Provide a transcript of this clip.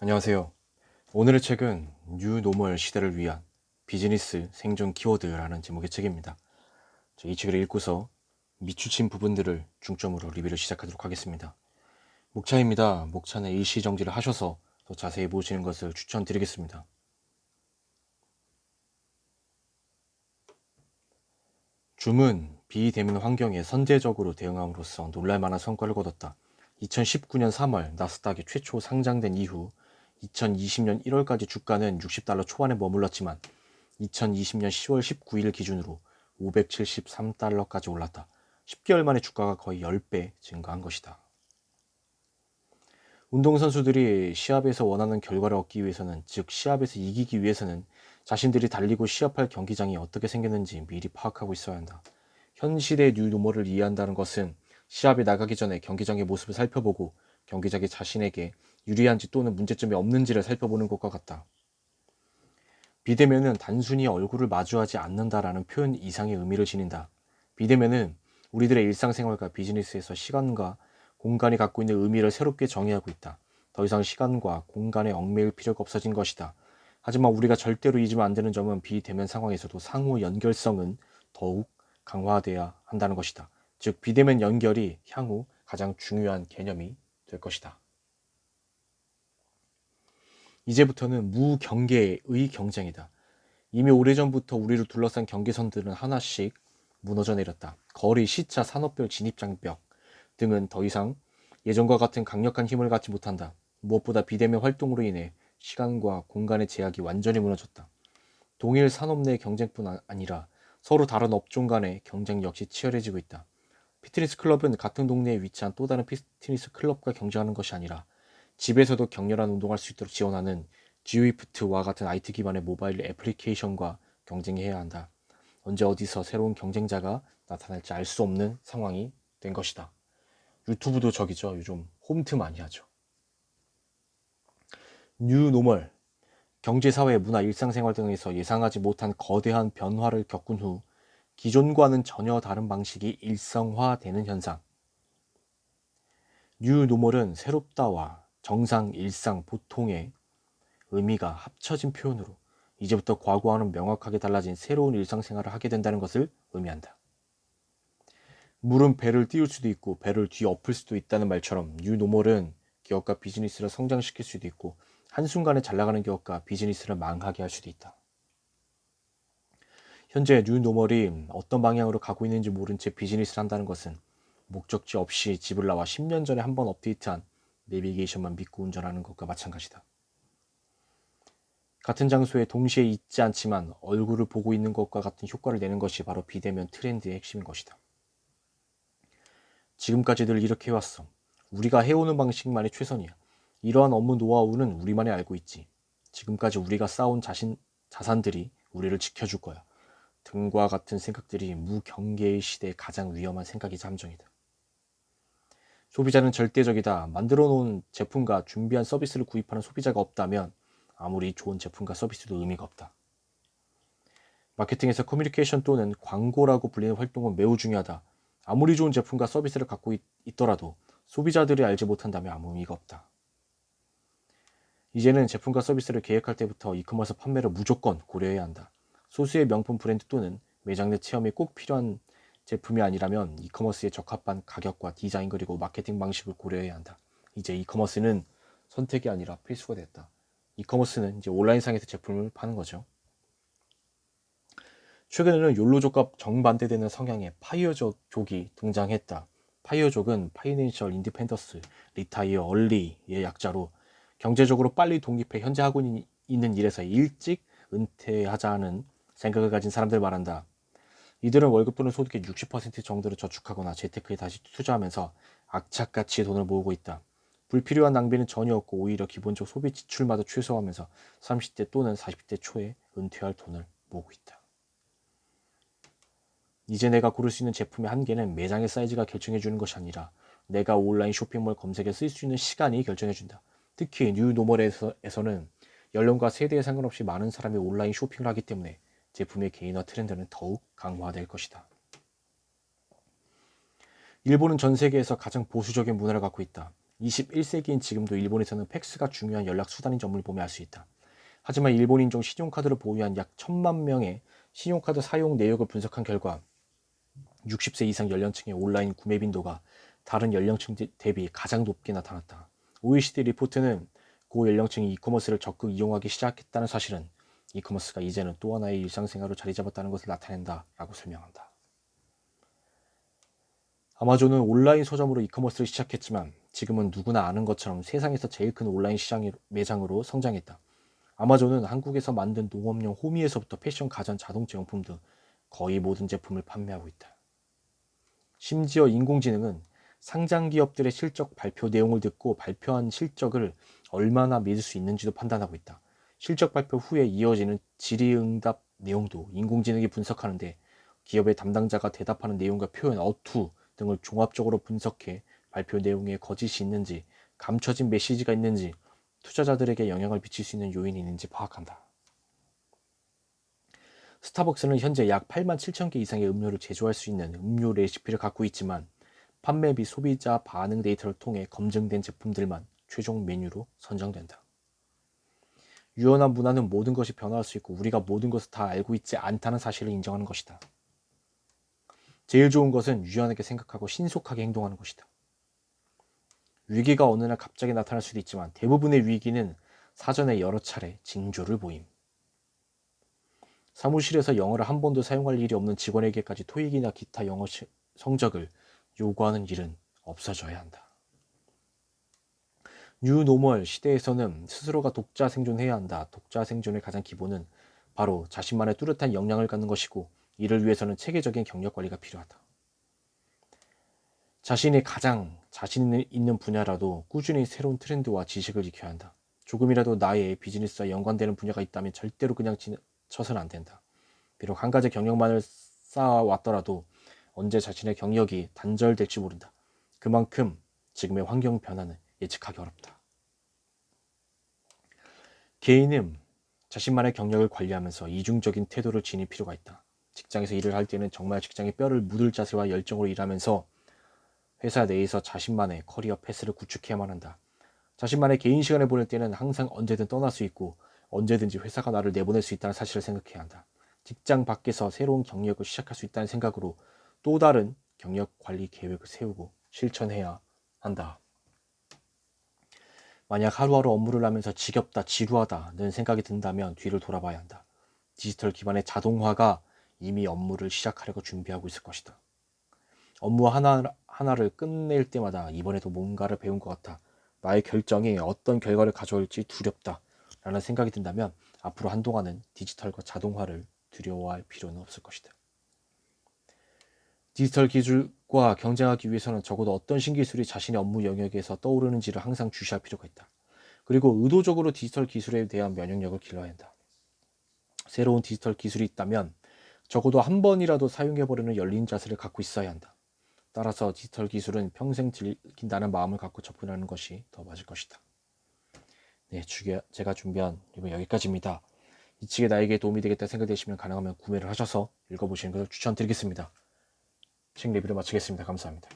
안녕하세요. 오늘의 책은 뉴노멀 시대를 위한 비즈니스 생존 키워드라는 제목의 책입니다. 자, 이 책을 읽고서 미추친 부분들을 중점으로 리뷰를 시작하도록 하겠습니다. 목차입니다. 목차는 일시 정지를 하셔서 더 자세히 보시는 것을 추천드리겠습니다. 줌은 비대면 환경에 선제적으로 대응함으로써 놀랄만한 성과를 거뒀다. 2019년 3월 나스닥에 최초 상장된 이후 2020년 1월까지 주가는 60달러 초반에 머물렀지만 2020년 10월 19일 기준으로 573달러까지 올랐다. 10개월 만에 주가가 거의 10배 증가한 것이다. 운동선수들이 시합에서 원하는 결과를 얻기 위해서는, 즉 시합에서 이기기 위해서는 자신들이 달리고 시합할 경기장이 어떻게 생겼는지 미리 파악하고 있어야 한다. 현 시대의 뉴노멀을 이해한다는 것은 시합에 나가기 전에 경기장의 모습을 살펴보고 경기장이 자신에게 유리한지 또는 문제점이 없는지를 살펴보는 것과 같다. 비대면은 단순히 얼굴을 마주하지 않는다라는 표현 이상의 의미를 지닌다. 비대면은 우리들의 일상생활과 비즈니스에서 시간과 공간이 갖고 있는 의미를 새롭게 정의하고 있다. 더 이상 시간과 공간에 얽매일 필요가 없어진 것이다. 하지만 우리가 절대로 잊으면 안 되는 점은 비대면 상황에서도 상호 연결성은 더욱 강화돼야 한다는 것이다. 즉 비대면 연결이 향후 가장 중요한 개념이 될 것이다. 이제부터는 무경계의 경쟁이다. 이미 오래전부터 우리를 둘러싼 경계선들은 하나씩 무너져 내렸다. 거리, 시차, 산업별 진입장벽 등은 더 이상 예전과 같은 강력한 힘을 갖지 못한다. 무엇보다 비대면 활동으로 인해 시간과 공간의 제약이 완전히 무너졌다. 동일 산업 내 경쟁뿐 아니라 서로 다른 업종 간의 경쟁 역시 치열해지고 있다. 피트니스 클럽은 같은 동네에 위치한 또 다른 피트니스 클럽과 경쟁하는 것이 아니라 집에서도 격렬한 운동할 수 있도록 지원하는 지위프트와 같은 IT 기반의 모바일 애플리케이션과 경쟁해야 한다. 언제 어디서 새로운 경쟁자가 나타날지 알 수 없는 상황이 된 것이다. 유튜브도 저기죠. 요즘 홈트 많이 하죠. 뉴 노멀 경제, 사회, 문화, 일상생활 등에서 예상하지 못한 거대한 변화를 겪은 후 기존과는 전혀 다른 방식이 일성화되는 현상. 뉴 노멀은 새롭다와 정상, 일상, 보통의 의미가 합쳐진 표현으로 이제부터 과거와는 명확하게 달라진 새로운 일상생활을 하게 된다는 것을 의미한다. 물은 배를 띄울 수도 있고 배를 뒤엎을 수도 있다는 말처럼 뉴노멀은 기업과 비즈니스를 성장시킬 수도 있고 한순간에 잘 나가는 기업과 비즈니스를 망하게 할 수도 있다. 현재 뉴노멀이 어떤 방향으로 가고 있는지 모른 채 비즈니스를 한다는 것은 목적지 없이 집을 나와 10년 전에 한 번 업데이트한 내비게이션만 믿고 운전하는 것과 마찬가지다. 같은 장소에 동시에 있지 않지만 얼굴을 보고 있는 것과 같은 효과를 내는 것이 바로 비대면 트렌드의 핵심인 것이다. 지금까지 늘 이렇게 해왔어. 우리가 해오는 방식만이 최선이야. 이러한 업무 노하우는 우리만이 알고 있지. 지금까지 우리가 쌓아온 자신, 자산들이 우리를 지켜줄 거야. 등과 같은 생각들이 무경계의 시대의 가장 위험한 생각이자 함정이다. 소비자는 절대적이다. 만들어 놓은 제품과 준비한 서비스를 구입하는 소비자가 없다면 아무리 좋은 제품과 서비스도 의미가 없다. 마케팅에서 커뮤니케이션 또는 광고라고 불리는 활동은 매우 중요하다. 아무리 좋은 제품과 서비스를 갖고 있, 더라도 소비자들이 알지 못한다면 아무 의미가 없다. 이제는 제품과 서비스를 계획할 때부터 이커머스 판매를 무조건 고려해야 한다. 소수의 명품 브랜드 또는 매장 내 체험이 꼭 필요한 제품이 아니라면 이커머스에 적합한 가격과 디자인 그리고 마케팅 방식을 고려해야 한다. 이제 이커머스는 선택이 아니라 필수가 됐다. 이커머스는 이제 온라인상에서 제품을 파는 거죠. 최근에는 욜로족과 정반대되는 성향의 파이어족이 등장했다. 파이어족은 파이낸셜 인디펜더스, 리타이어, 얼리의 약자로 경제적으로 빨리 독립해 현재 하고 있는 일에서 일찍 은퇴하자는 생각을 가진 사람들 말한다. 이들은 월급 또는 소득의 60% 정도를 저축하거나 재테크에 다시 투자하면서 악착같이 돈을 모으고 있다. 불필요한 낭비는 전혀 없고 오히려 기본적 소비 지출마다 최소화하면서 30대 또는 40대 초에 은퇴할 돈을 모으고 있다. 이제 내가 고를 수 있는 제품의 한계는 매장의 사이즈가 결정해 주는 것이 아니라 내가 온라인 쇼핑몰 검색에 쓸 수 있는 시간이 결정해 준다. 특히 뉴노멀에서는 연령과 세대에 상관없이 많은 사람이 온라인 쇼핑을 하기 때문에 제품의 개인화 트렌드는 더욱 강화될 것이다. 일본은 전 세계에서 가장 보수적인 문화를 갖고 있다. 21세기인 지금도 일본에서는 팩스가 중요한 연락 수단인 점을 보면 알 수 있다. 하지만 일본 인종 신용카드를 보유한 약 천만 명의 신용카드 사용 내역을 분석한 결과 60세 이상 연령층의 온라인 구매 빈도가 다른 연령층 대비 가장 높게 나타났다. OECD 리포트는 고 연령층이 이커머스를 적극 이용하기 시작했다는 사실은 이커머스가 이제는 또 하나의 일상생활로 자리 잡았다는 것을 나타낸다 라고 설명한다. 아마존은 온라인 서점으로 이커머스를 시작했지만 지금은 누구나 아는 것처럼 세상에서 제일 큰 온라인 시장 매장으로 성장했다. 아마존은 한국에서 만든 농업용 호미에서부터 패션, 가전, 자동차 용품 등 거의 모든 제품을 판매하고 있다. 심지어 인공지능은 상장 기업들의 실적 발표 내용을 듣고 발표한 실적을 얼마나 믿을 수 있는지도 판단하고 있다. 실적 발표 후에 이어지는 질의응답 내용도 인공지능이 분석하는데 기업의 담당자가 대답하는 내용과 표현, 어투 등을 종합적으로 분석해 발표 내용에 거짓이 있는지, 감춰진 메시지가 있는지, 투자자들에게 영향을 미칠 수 있는 요인이 있는지 파악한다. 스타벅스는 현재 약 8만 7천 개 이상의 음료를 제조할 수 있는 음료 레시피를 갖고 있지만 판매 비 소비자 반응 데이터를 통해 검증된 제품들만 최종 메뉴로 선정된다. 유연한 문화는 모든 것이 변화할 수 있고 우리가 모든 것을 다 알고 있지 않다는 사실을 인정하는 것이다. 제일 좋은 것은 유연하게 생각하고 신속하게 행동하는 것이다. 위기가 어느 날 갑자기 나타날 수도 있지만 대부분의 위기는 사전에 여러 차례 징조를 보임. 사무실에서 영어를 한 번도 사용할 일이 없는 직원에게까지 토익이나 기타 영어 성적을 요구하는 일은 없어져야 한다. 뉴노멀 시대에서는 스스로가 독자 생존해야 한다. 독자 생존의 가장 기본은 바로 자신만의 뚜렷한 역량을 갖는 것이고 이를 위해서는 체계적인 경력 관리가 필요하다. 자신이 가장 자신 있는 분야라도 꾸준히 새로운 트렌드와 지식을 익혀야 한다. 조금이라도 나의 비즈니스와 연관되는 분야가 있다면 절대로 그냥 쳐서는 안 된다. 비록 한 가지 경력만을 쌓아왔더라도 언제 자신의 경력이 단절될지 모른다. 그만큼 지금의 환경 변화는 예측하기 어렵다. 개인은 자신만의 경력을 관리하면서 이중적인 태도를 지닐 필요가 있다. 직장에서 일을 할 때는 정말 직장의 뼈를 묻을 자세와 열정으로 일하면서 회사 내에서 자신만의 커리어 패스를 구축해야만 한다. 자신만의 개인 시간을 보낼 때는 항상 언제든 떠날 수 있고 언제든지 회사가 나를 내보낼 수 있다는 사실을 생각해야 한다. 직장 밖에서 새로운 경력을 시작할 수 있다는 생각으로 또 다른 경력 관리 계획을 세우고 실천해야 한다. 만약 하루하루 업무를 하면서 지겹다, 지루하다는 생각이 든다면 뒤를 돌아봐야 한다. 디지털 기반의 자동화가 이미 업무를 시작하려고 준비하고 있을 것이다. 업무 하나, 하나를 끝낼 때마다 이번에도 뭔가를 배운 것 같아. 나의 결정이 어떤 결과를 가져올지 두렵다. 라는 생각이 든다면 앞으로 한동안은 디지털과 자동화를 두려워할 필요는 없을 것이다. 디지털 기술 과 경쟁하기 위해서는 적어도 어떤 신기술이 자신의 업무 영역에서 떠오르는지를 항상 주시할 필요가 있다. 그리고 의도적으로 디지털 기술에 대한 면역력을 길러야 한다. 새로운 디지털 기술이 있다면 적어도 한 번이라도 사용해보려는 열린 자세를 갖고 있어야 한다. 따라서 디지털 기술은 평생 즐긴다는 마음을 갖고 접근하는 것이 더 맞을 것이다. 네, 제가 준비한 리뷰 여기까지입니다. 이 책이 나에게 도움이 되겠다 생각되시면 가능하면 구매를 하셔서 읽어보시는 것을 추천드리겠습니다. 책 리뷰를 마치겠습니다. 감사합니다.